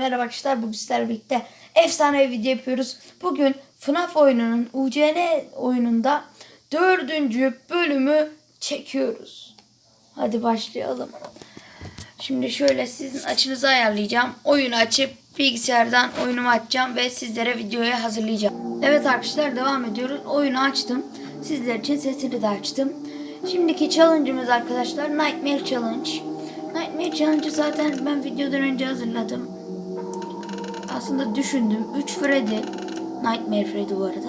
Merhaba arkadaşlar bugün sizlerle birlikte efsane bir video yapıyoruz. Bugün FNAF oyununun UCN oyununda dördüncü bölümü çekiyoruz. Hadi başlayalım. Şimdi şöyle sizin açınızı ayarlayacağım. Oyunu açıp bilgisayardan oyunumu açacağım ve sizlere videoyu hazırlayacağım. Evet arkadaşlar devam ediyoruz. Oyunu açtım. Sizler için sesini de açtım. Şimdiki challenge'ımız arkadaşlar Nightmare Challenge. Nightmare Challenge'ı zaten ben videodan önce hazırladım. Aslında düşündüm. 3 Freddy. Nightmare Freddy bu arada.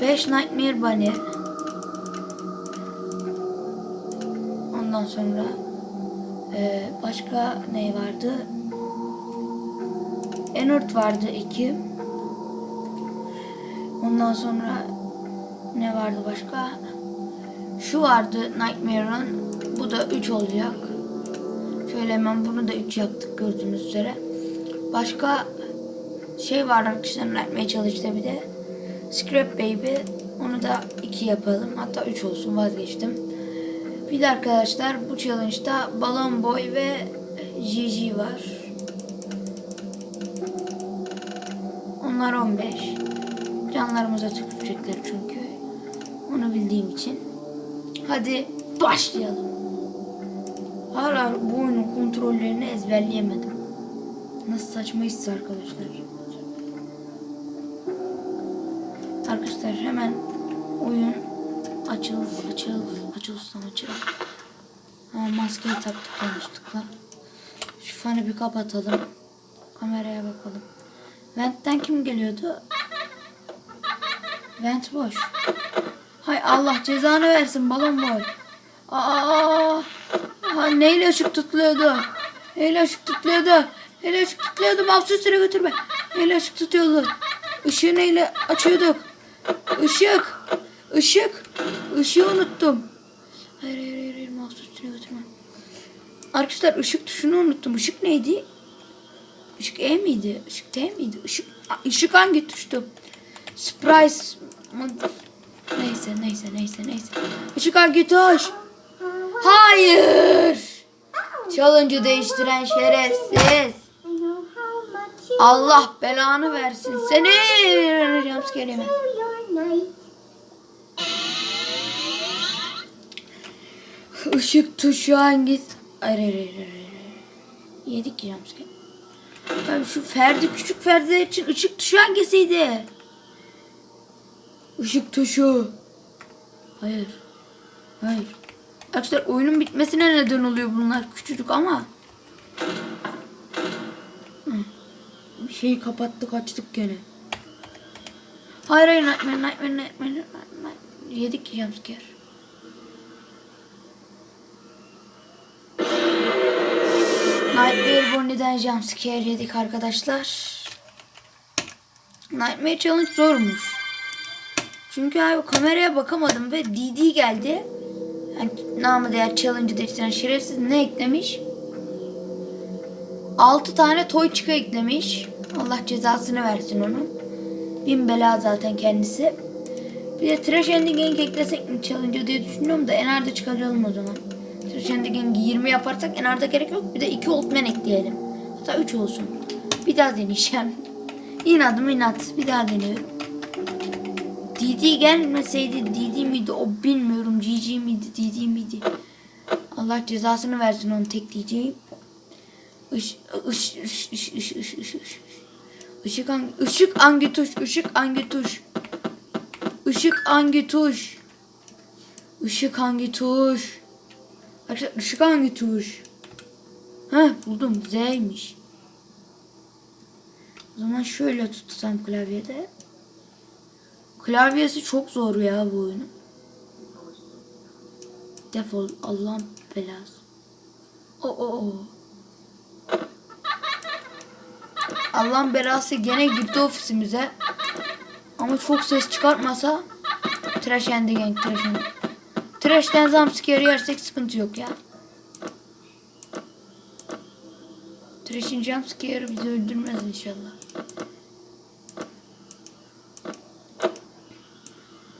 5 Nightmare Bunny. Ondan sonra eee, başka ne vardı? Enurt vardı 2. Ondan sonra ne vardı başka? Şu vardı Nightmare'ın. Bu da 3 olacak. Şöyle hemen bunu da 3 yaptık gördüğünüz üzere. Başka şey var arkadaşlar Nightmare Challenge'da bir de. Scrap Baby. Onu da 2 yapalım. Hatta 3 olsun vazgeçtim. Bir de arkadaşlar bu challenge'da Balon Boy ve Gigi var. Onlar 15. Canlarımıza tükürecekler çünkü. Onu bildiğim için. Hadi başlayalım. Hala bu oyunun kontrollerini ezberleyemedim. Nasıl saçma hissi arkadaşlar. Arkadaşlar hemen oyun açıl açıl açılsın açıl. Ha, maskeyi taktık yanlışlıkla. Şu fanı bir kapatalım. Kameraya bakalım. Vent'ten kim geliyordu? Vent boş. Hay Allah cezanı versin balon boy. Aa, aa, neyle ışık tutuluyordu? Neyle ışık tutuluyordu? Neyle ışık tutuluyordu? Mouse üstüne götürme. Neyle ışık tutuyordu? Işığı neyle açıyorduk? Işık. Işık. Işığı unuttum. Hayır hayır hayır, hayır. mouse üstüne götürme. Arkadaşlar ışık tuşunu unuttum. Işık neydi? Işık E miydi? Işık T miydi? Işık, ışık hangi tuştu? Surprise. Neyse neyse neyse neyse. Işık hangi tuş? Hayır. Challenge'ı değiştiren şerefsiz. Allah belanı versin seni. Jumpscare yeme. Işık tuşu hangisi? Hayır hayır hayır. hayır. Yedik ki. Ben şu Ferdi küçük Ferdi için ışık tuşu hangisiydi? Işık tuşu. Hayır. Hayır. Arkadaşlar oyunun bitmesine neden oluyor bunlar küçücük ama. Bir şeyi kapattık açtık gene. Hayır hayır nightmare nightmare nightmare nightmare. Yedik ki jumpscare. Nightmare Bonnie'den jumpscare yedik arkadaşlar. Nightmare Challenge zormuş. Çünkü abi kameraya bakamadım ve DD geldi. Yani namı değer challenge'ı değiştiren şerefsiz ne eklemiş? 6 tane toy çıka eklemiş. Allah cezasını versin onun. Bin bela zaten kendisi. Bir de Trash Gang eklesek mi challenge diye düşünüyorum da Enar'da çıkaralım o zaman. Trash Gang'i 20 yaparsak Enar'da gerek yok. Bir de 2 Ultman ekleyelim. Hatta 3 olsun. Bir daha deneyeceğim. İnadım inat. Bir daha deniyorum. DD gelmeseydi DD miydi o bilmiyorum. GG miydi DD miydi? Allah cezasını versin onu tek diyeceğim. Iş, ış, ış, ış, ış, ış, ış, ış. Işık hangi, ışık hangi tuş? Işık hangi tuş? Işık hangi tuş? Işık hangi tuş? Arkadaşlar ışık hangi tuş? Heh buldum. Z'ymiş. O zaman şöyle tutsam klavyede. Klavyesi çok zor ya bu oyunun. Defol Allah'ın belası. O o o. Allah'ın belası gene girdi ofisimize. Ama çok ses çıkartmasa Trash yendi gang trash yendi. Trash'ten jumpscare yersek sıkıntı yok ya. Trash'in jumpscare'ı bizi öldürmez inşallah.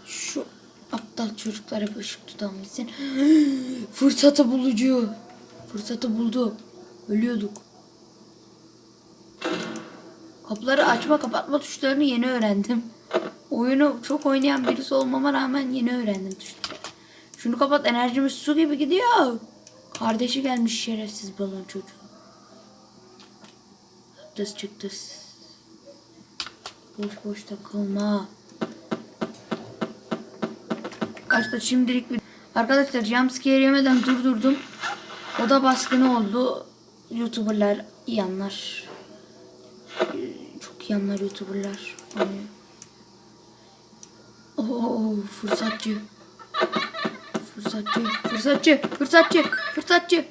Şu aptal çocuklara bir ışık tutan gitsin. Fırsatı bulucu. Fırsatı buldu. Ölüyorduk. Kapıları açma kapatma tuşlarını yeni öğrendim. Oyunu çok oynayan birisi olmama rağmen yeni öğrendim tuşları. Şunu kapat enerjimiz su gibi gidiyor. Kardeşi gelmiş şerefsiz balon çocuğu. Dıs çık dıs. Boş boş takılma. Arkadaşlar şimdilik bir... Arkadaşlar jumpscare yemeden durdurdum. O da baskını oldu. Youtuberlar yanlar. Çok yanlar Youtuberlar. Oo fırsatçı. Fırsatçı, fırsatçı, fırsatçı, fırsatçı.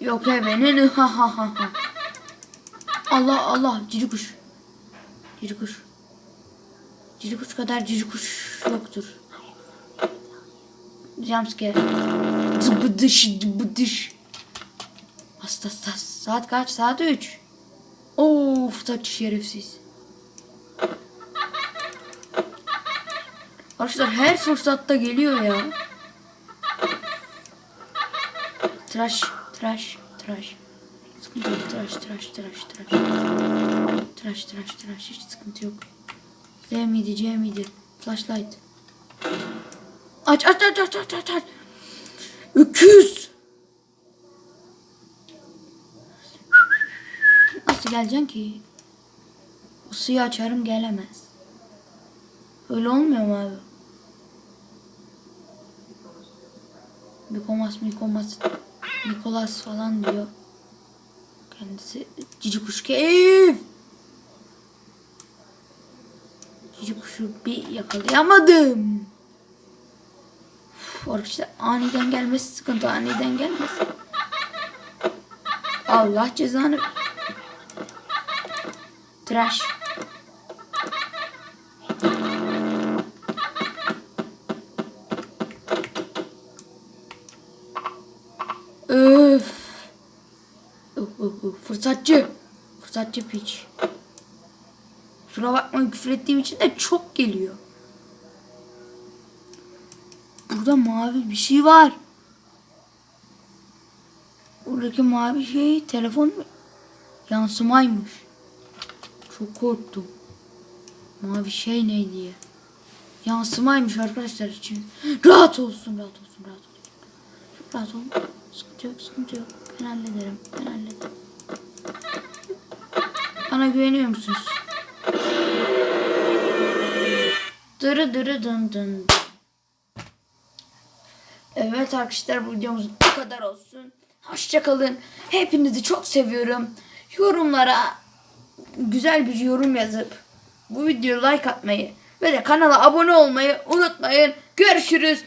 Yok benim. Ha ha ha ha. Allah Allah cici kuş. Cici kuş. Cici kuş kadar cici kuş yoktur. Jumpscare. Zıbıdış zıbıdış. Hasta hasta. Saat kaç? Saat 3. Oo fırsatçı şerefsiz. Arkadaşlar her fırsatta geliyor ya. Tıraş, tıraş, tıraş. Sıkıntı yok. Tıraş, tıraş, tıraş, tıraş. Tıraş, tıraş, tıraş. Hiç sıkıntı yok. Z miydi, C miydi? Flashlight. Aç, aç, aç, aç, aç, aç. Öküz. Nasıl geleceksin ki? O suyu açarım gelemez. Öyle olmuyor mu abi? Mikomas, Mikomas, Nikolas falan diyor. Kendisi cici kuş keyif. Cici kuşu bir yakalayamadım. Uf, Arkadaşlar aniden gelmesi sıkıntı. Aniden gelmesi. Allah cezanı. Tıraş. Öf. Uf, uf. Fırsatçı. Fırsatçı piç. Kusura bakma küfür ettiğim için de çok geliyor. Burada mavi bir şey var. Buradaki mavi şey telefon mu? Yansımaymış. Çok korktum. Mavi şey ne diye. Yansımaymış arkadaşlar için. Rahat olsun, rahat olsun, rahat olsun. Çok rahat olun. Sıkıntı yok, sıkıntı yok. Ben hallederim, ben hallederim. Bana güveniyor musunuz? Dırı dırı dın dın. Evet arkadaşlar bu videomuz bu kadar olsun. Hoşçakalın. Hepinizi çok seviyorum. Yorumlara güzel bir yorum yazıp bu videoya like atmayı ve de kanala abone olmayı unutmayın. Görüşürüz.